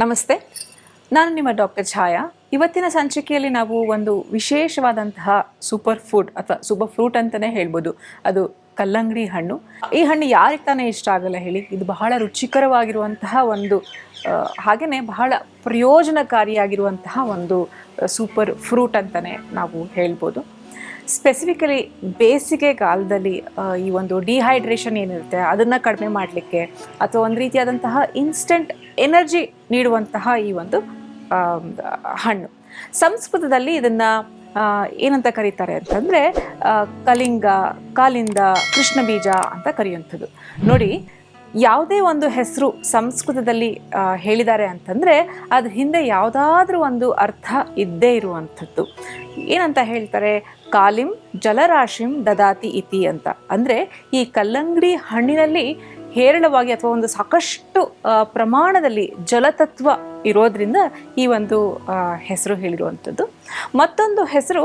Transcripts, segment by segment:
ನಮಸ್ತೆ. ನಾನು ನಿಮ್ಮ ಡಾಕ್ಟರ್ ಛಾಯಾ. ಇವತ್ತಿನ ಸಂಚಿಕೆಯಲ್ಲಿ ನಾವು ಒಂದು ವಿಶೇಷವಾದಂತಹ ಸೂಪರ್ ಫುಡ್ ಅಥವಾ ಸೂಪರ್ ಫ್ರೂಟ್ ಅಂತಲೇ ಹೇಳ್ಬೋದು. ಅದು ಕಲ್ಲಂಗಡಿ ಹಣ್ಣು. ಈ ಹಣ್ಣು ಯಾರಿಗೆ ತಾನೇ ಇಷ್ಟ ಆಗಲ್ಲ ಹೇಳಿ. ಇದು ಬಹಳ ರುಚಿಕರವಾಗಿರುವಂತಹ ಒಂದು ಹಾಗೆಯೇ ಬಹಳ ಪ್ರಯೋಜನಕಾರಿಯಾಗಿರುವಂತಹ ಒಂದು ಸೂಪರ್ ಫ್ರೂಟ್ ಅಂತಲೇ ನಾವು ಹೇಳ್ಬೋದು. ಸ್ಪೆಸಿಫಿಕಲಿ ಬೇಸಿಗೆ ಕಾಲದಲ್ಲಿ ಈ ಒಂದು ಡಿಹೈಡ್ರೇಷನ್ ಏನಿರುತ್ತೆ, ಅದನ್ನು ಕಡಿಮೆ ಮಾಡಲಿಕ್ಕೆ ಅಥವಾ ಒಂದು ರೀತಿಯಾದಂತಹ ಇನ್ಸ್ಟೆಂಟ್ ಎನರ್ಜಿ ನೀಡುವಂತಹ ಈ ಒಂದು ಹಣ್ಣು. ಸಂಸ್ಕೃತದಲ್ಲಿ ಇದನ್ನು ಏನಂತ ಕರೀತಾರೆ ಅಂತಂದರೆ ಕಲಿಂಗ, ಕಾಲಿಂದ ಕೃಷ್ಣ ಬೀಜ ಅಂತ ಕರೆಯುವಂಥದ್ದು. ನೋಡಿ ಯಾವುದೇ ಒಂದು ಹೆಸರು ಸಂಸ್ಕೃತದಲ್ಲಿ ಹೇಳಿದ್ದಾರೆ ಅಂತಂದರೆ ಅದ್ರ ಹಿಂದೆ ಯಾವುದಾದ್ರೂ ಒಂದು ಅರ್ಥ ಇದ್ದೇ ಇರುವಂಥದ್ದು. ಏನಂತ ಹೇಳ್ತಾರೆ? ಕಾಲಿಂ ಜಲರಾಶಿಂ ದದಾತಿ ಇತಿ ಅಂತ. ಅಂದರೆ ಈ ಕಲ್ಲಂಗಡಿ ಹಣ್ಣಿನಲ್ಲಿ ಹೇರಳವಾಗಿ ಅಥವಾ ಒಂದು ಸಾಕಷ್ಟು ಪ್ರಮಾಣದಲ್ಲಿ ಜಲತತ್ವ ಇರೋದ್ರಿಂದ ಈ ಒಂದು ಹೆಸರು ಹೇಳಿರುವಂಥದ್ದು. ಮತ್ತೊಂದು ಹೆಸರು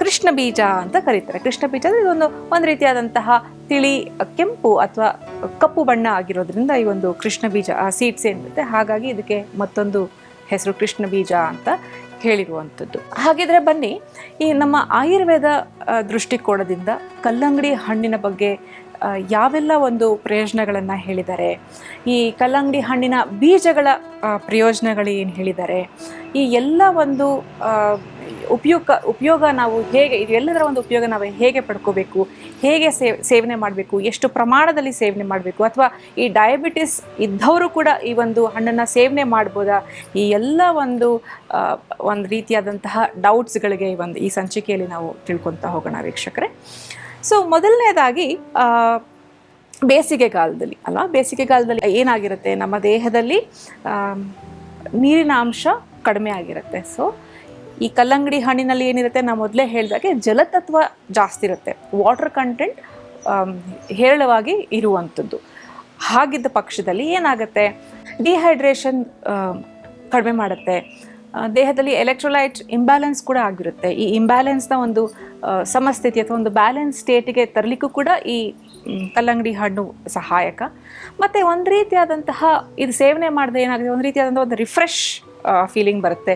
ಕೃಷ್ಣ ಬೀಜ ಅಂತ ಕರೀತಾರೆ. ಕೃಷ್ಣ ಬೀಜ ಅಂದರೆ ಇದೊಂದು ಒಂದು ರೀತಿಯಾದಂತಹ ತಿಳಿ, ಕೆಂಪು ಅಥವಾ ಕಪ್ಪು ಬಣ್ಣ ಆಗಿರೋದ್ರಿಂದ ಈ ಒಂದು ಕೃಷ್ಣ ಬೀಜ, ಆ ಸೀಡ್ಸ್ ಏನಿರುತ್ತೆ, ಹಾಗಾಗಿ ಇದಕ್ಕೆ ಮತ್ತೊಂದು ಹೆಸರು ಕೃಷ್ಣ ಬೀಜ ಅಂತ ಹೇಳಿರುವಂಥದ್ದು. ಹಾಗಿದ್ರೆ ಬನ್ನಿ, ಈ ನಮ್ಮ ಆಯುರ್ವೇದ ದೃಷ್ಟಿಕೋನದಿಂದ ಕಲ್ಲಂಗಡಿ ಹಣ್ಣಿನ ಬಗ್ಗೆ ಯಾವೆಲ್ಲ ಒಂದು ಪ್ರಯೋಜನಗಳನ್ನು ಹೇಳಿದ್ದಾರೆ ಈ ಕಲ್ಲಂಗಡಿ ಹಣ್ಣಿನ ಬೀಜಗಳ ಪ್ರಯೋಜನಗಳು ಏನು ಹೇಳಿದ್ದಾರೆ ಈ ಎಲ್ಲ ಒಂದು ಉಪಯೋಗ ಉಪಯೋಗ ನಾವು ಹೇಗೆ ಇದೆಲ್ಲದರ ಒಂದು ಉಪಯೋಗ ನಾವು ಹೇಗೆ ಪಡ್ಕೋಬೇಕು, ಹೇಗೆ ಸೇವ್ ಸೇವನೆ ಮಾಡಬೇಕು, ಎಷ್ಟು ಪ್ರಮಾಣದಲ್ಲಿ ಸೇವನೆ ಮಾಡಬೇಕು, ಅಥವಾ ಈ ಡಯಾಬಿಟಿಸ್ ಇದ್ದವರು ಕೂಡ ಈ ಒಂದು ಹಣ್ಣನ್ನು ಸೇವನೆ ಮಾಡ್ಬೋದಾ? ಈ ಎಲ್ಲ ಒಂದು ಒಂದು ರೀತಿಯಾದಂತಹ ಡೌಟ್ಸ್ಗಳಿಗೆ ಈ ಒಂದು, ಈ ಸಂಚಿಕೆಯಲ್ಲಿ ನಾವು ತಿಳ್ಕೊತಾ ಹೋಗೋಣ ವೀಕ್ಷಕರೇ. ಸೊ ಮೊದಲನೇದಾಗಿ ಬೇಸಿಗೆಗಾಲದಲ್ಲಿ ಅಲ್ವಾ? ಬೇಸಿಗೆಗಾಲದಲ್ಲಿ ಏನಾಗಿರುತ್ತೆ? ನಮ್ಮ ದೇಹದಲ್ಲಿ ನೀರಿನ ಅಂಶ ಕಡಿಮೆ ಆಗಿರುತ್ತೆ. ಸೊ ಈ ಕಲ್ಲಂಗಡಿ ಹಣ್ಣಿನಲ್ಲಿ ಏನಿರುತ್ತೆ ನಾವು ಮೊದಲೇ ಹೇಳಿದಾಗೆ ಜಲತತ್ವ ಜಾಸ್ತಿ ಇರುತ್ತೆ. ವಾಟರ್ ಕಂಟೆಂಟ್ ಹೇರಳವಾಗಿ ಇರುವಂಥದ್ದು ಹಾಗಿದ್ದ ಪಕ್ಷದಲ್ಲಿ ಏನಾಗುತ್ತೆ ಡಿಹೈಡ್ರೇಷನ್ ಕಡಿಮೆ ಮಾಡುತ್ತೆ. ದೇಹದಲ್ಲಿ ಎಲೆಕ್ಟ್ರೋಲೈಟ್ ಇಂಬ್ಯಾಲೆನ್ಸ್ ಕೂಡ ಆಗಿರುತ್ತೆ. ಈ ಇಂಬ್ಯಾಲೆನ್ಸ್ನ ಒಂದು ಸಮಸ್ಥಿತಿ ಅಥವಾ ಒಂದು ಬ್ಯಾಲೆನ್ಸ್ ಸ್ಟೇಟಿಗೆ ತರಲಿಕ್ಕೂ ಕೂಡ ಈ ಕಲ್ಲಂಗಡಿ ಹಣ್ಣು ಸಹಾಯಕ. ಮತ್ತು ಒಂದು ರೀತಿಯಾದಂತಹ, ಇದು ಸೇವನೆ ಮಾಡಿದ ಏನಾಗುತ್ತೆ, ಒಂದು ರೀತಿಯಾದಂಥ ಒಂದು ರಿಫ್ರೆಶ್ ಫೀಲಿಂಗ್ ಬರುತ್ತೆ.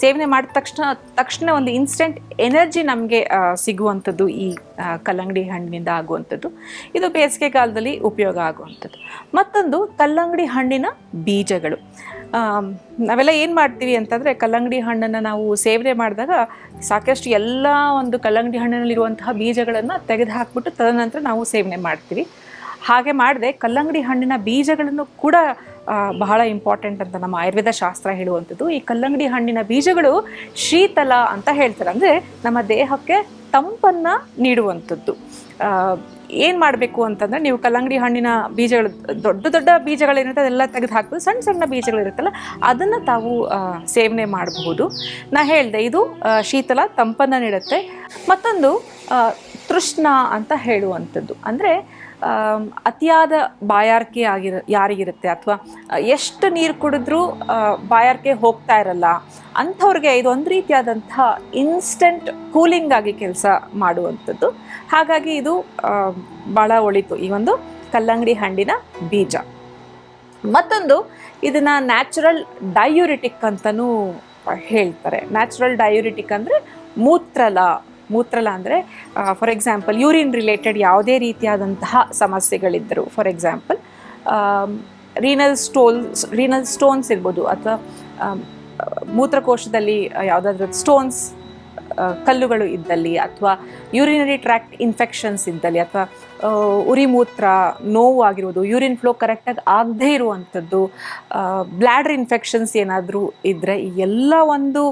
ಸೇವನೆ ಮಾಡಿದ ತಕ್ಷಣ ತಕ್ಷಣ ಒಂದು ಇನ್ಸ್ಟೆಂಟ್ ಎನರ್ಜಿ ನಮಗೆ ಸಿಗುವಂಥದ್ದು ಈ ಕಲ್ಲಂಗಡಿ ಹಣ್ಣಿನಿಂದ ಆಗುವಂಥದ್ದು. ಇದು ಬೇಸಿಗೆ ಕಾಲದಲ್ಲಿ ಉಪಯೋಗ ಆಗುವಂಥದ್ದು. ಮತ್ತೊಂದು ಕಲ್ಲಂಗಡಿ ಹಣ್ಣಿನ ಬೀಜಗಳು. ನಾವೆಲ್ಲ ಏನು ಮಾಡ್ತೀವಿ ಅಂತಂದರೆ ಕಲ್ಲಂಗಡಿ ಹಣ್ಣನ್ನು ನಾವು ಸೇವನೆ ಮಾಡಿದಾಗ ಸಾಕಷ್ಟು ಎಲ್ಲ ಒಂದು ಕಲ್ಲಂಗಡಿ ಹಣ್ಣಿನಲ್ಲಿರುವಂತಹ ಬೀಜಗಳನ್ನು ತೆಗೆದು ಹಾಕ್ಬಿಟ್ಟು ತದನಂತರ ನಾವು ಸೇವನೆ ಮಾಡ್ತೀವಿ. ಹಾಗೆ ಮಾಡಿದೆ ಕಲ್ಲಂಗಡಿ ಹಣ್ಣಿನ ಬೀಜಗಳನ್ನು ಕೂಡ ಬಹಳ ಇಂಪಾರ್ಟೆಂಟ್ ಅಂತ ನಮ್ಮ ಆಯುರ್ವೇದ ಶಾಸ್ತ್ರ ಹೇಳುವಂಥದ್ದು. ಈ ಕಲ್ಲಂಗಡಿ ಹಣ್ಣಿನ ಬೀಜಗಳು ಶೀತಲ ಅಂತ ಹೇಳ್ತಾರೆ. ಅಂದರೆ ನಮ್ಮ ದೇಹಕ್ಕೆ ತಂಪನ್ನು ನೀಡುವಂಥದ್ದು. ಏನು ಮಾಡಬೇಕು ಅಂತಂದರೆ ನೀವು ಕಲ್ಲಂಗಡಿ ಹಣ್ಣಿನ ಬೀಜಗಳು, ದೊಡ್ಡ ದೊಡ್ಡ ಬೀಜಗಳೇನಿರುತ್ತೆ ಅದೆಲ್ಲ ತೆಗೆದು ಹಾಕ್ಬೋದು ಸಣ್ಣ ಸಣ್ಣ ಬೀಜಗಳಿರುತ್ತಲ್ಲ, ಅದನ್ನು ತಾವು ಸೇವನೆ ಮಾಡಬಹುದು. ನಾ ಹೇಳಿದೆ, ಇದು ಶೀತಲ ತಂಪನ್ನು ನೀಡುತ್ತೆ. ಮತ್ತೊಂದು ತೃಷ್ಣ ಅಂತ ಹೇಳುವಂಥದ್ದು. ಅಂದರೆ ಅತಿಯಾದ ಬಾಯಾರಿಕೆ ಆಗಿರ, ಯಾರಿಗಿರುತ್ತೆ? ಅಥವಾ ಎಷ್ಟು ನೀರು ಕುಡಿದ್ರೂ ಬಾಯಾರಿಕೆ ಹೋಗ್ತಾ ಇರಲ್ಲ. ಅಂಥವ್ರಿಗೆ ಇದು ಒಂದು ರೀತಿಯಾದಂಥ ಇನ್ಸ್ಟೆಂಟ್ ಕೂಲಿಂಗ್ ಆಗಿ ಕೆಲಸ ಮಾಡುವಂಥದ್ದು. ಹಾಗಾಗಿ ಇದು ಭಾಳ ಒಳಿತು. ಈ ಒಂದು ಕಲ್ಲಂಗಡಿ ಹಣ್ಣಿನ ಬೀಜ. ಮತ್ತೊಂದು, ಇದನ್ನು ನ್ಯಾಚುರಲ್ ಡಯೂರಿಟಿಕ್ ಅಂತಲೂ ಹೇಳ್ತಾರೆ. ನ್ಯಾಚುರಲ್ ಡಯೂರಿಟಿಕ್ ಅಂದರೆ ಮೂತ್ರಲ. ಮೂತ್ರಲ ಅಂದರೆ ಫಾರ್ ಎಕ್ಸಾಂಪಲ್ ಯೂರಿನ್ ರಿಲೇಟೆಡ್ ಯಾವುದೇ ರೀತಿಯಾದಂತಹ ಸಮಸ್ಯೆಗಳಿದ್ದರು for example renal stools renal stones ಇರ್ಬೋದು ಅಥವಾ ಮೂತ್ರಕೋಶದಲ್ಲಿ ಯಾವುದಾದ್ರೂ ಸ್ಟೋನ್ಸ್ ಕಲ್ಲುಗಳು ಇದ್ದಲ್ಲಿ ಅಥವಾ ಯೂರಿನರಿ ಟ್ರ್ಯಾಕ್ಟ್ ಇನ್ಫೆಕ್ಷನ್ಸ್ ಇದ್ದಲ್ಲಿ ಅಥವಾ ಆ, ಉರಿ ಮೂತ್ರ ನೋವು ಆಗಿರ್ಬೋದು ಯೂರಿನ್ ಫ್ಲೋ ಕರೆಕ್ಟಾಗಿ ಆಗದೇ ಇರುವಂಥದ್ದು ಬ್ಲ್ಯಾಡ್ರ್ ಇನ್ಫೆಕ್ಷನ್ಸ್ ಏನಾದರೂ ಇದ್ದರೆ ಈ ಎಲ್ಲ ಒಂದು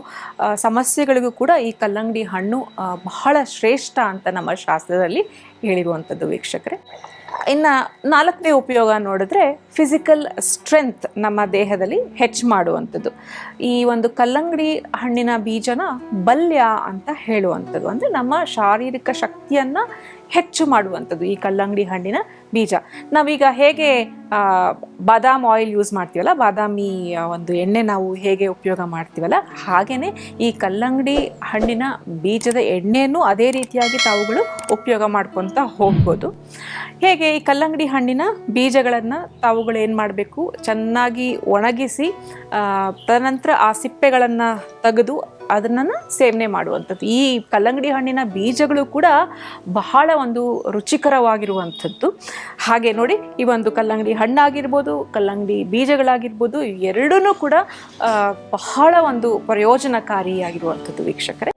ಸಮಸ್ಯೆಗಳಿಗೂ ಕೂಡ ಈ ಕಲ್ಲಂಗಡಿ ಹಣ್ಣು ಬಹಳ ಶ್ರೇಷ್ಠ ಅಂತ ನಮ್ಮ ಶಾಸ್ತ್ರದಲ್ಲಿ ಹೇಳಿರುವಂಥದ್ದು ವೀಕ್ಷಕರೇ. ಇನ್ನು ನಾಲ್ಕನೇ ಉಪಯೋಗ ನೋಡಿದ್ರೆ ಫಿಸಿಕಲ್ ಸ್ಟ್ರೆಂತ್ ನಮ್ಮ ದೇಹದಲ್ಲಿ ಹೆಚ್ಚು ಮಾಡುವಂಥದ್ದು. ಈ ಒಂದು ಕಲ್ಲಂಗಡಿ ಹಣ್ಣಿನ ಬೀಜನ ಬಲ್ಯ ಅಂತ ಹೇಳುವಂಥದ್ದು. ಅಂದರೆ ನಮ್ಮ ಶಾರೀರಿಕ ಶಕ್ತಿಯನ್ನು ಹೆಚ್ಚು ಮಾಡುವಂಥದ್ದು ಈ ಕಲ್ಲಂಗಡಿ ಹಣ್ಣಿನ ಬೀಜ. ನಾವೀಗ ಹೇಗೆ ಬಾದಾಮ್ ಆಯಿಲ್ ಯೂಸ್ ಮಾಡ್ತೀವಲ್ಲ, ಬಾದಾಮಿ ಒಂದು ಎಣ್ಣೆ ನಾವು ಹೇಗೆ ಉಪಯೋಗ ಮಾಡ್ತೀವಲ್ಲ ಹಾಗೆಯೇ ಈ ಕಲ್ಲಂಗಡಿ ಹಣ್ಣಿನ ಬೀಜದ ಎಣ್ಣೆಯನ್ನು ಅದೇ ರೀತಿಯಾಗಿ ತಾವುಗಳು ಉಪಯೋಗ ಮಾಡ್ಕೊತ ಹೋಗ್ಬೋದು. ಹೇಗೆ ಈ ಕಲ್ಲಂಗಡಿ ಹಣ್ಣಿನ ಬೀಜಗಳನ್ನು ತಾವುಗಳು ಏನು ಮಾಡಬೇಕು? ಚೆನ್ನಾಗಿ ಒಣಗಿಸಿ ತದನಂತರ ಆ ಸಿಪ್ಪೆಗಳನ್ನು ತೆಗೆದು ಅದನ್ನು ಸೇವನೆ ಮಾಡುವಂಥದ್ದು. ಈ ಕಲ್ಲಂಗಡಿ ಹಣ್ಣಿನ ಬೀಜಗಳು ಕೂಡ ಬಹಳ ಒಂದು ರುಚಿಕರವಾಗಿರುವಂಥದ್ದು. ಹಾಗೆ ನೋಡಿ, ಈ ಒಂದು ಕಲ್ಲಂಗಡಿ ಹಣ್ಣಾಗಿರ್ಬೋದು, ಕಲ್ಲಂಗಡಿ ಬೀಜಗಳಾಗಿರ್ಬೋದು ಎರಡೂ ಕೂಡ ಬಹಳ ಒಂದು ಪ್ರಯೋಜನಕಾರಿಯಾಗಿರುವಂಥದ್ದು ವೀಕ್ಷಕರೇ.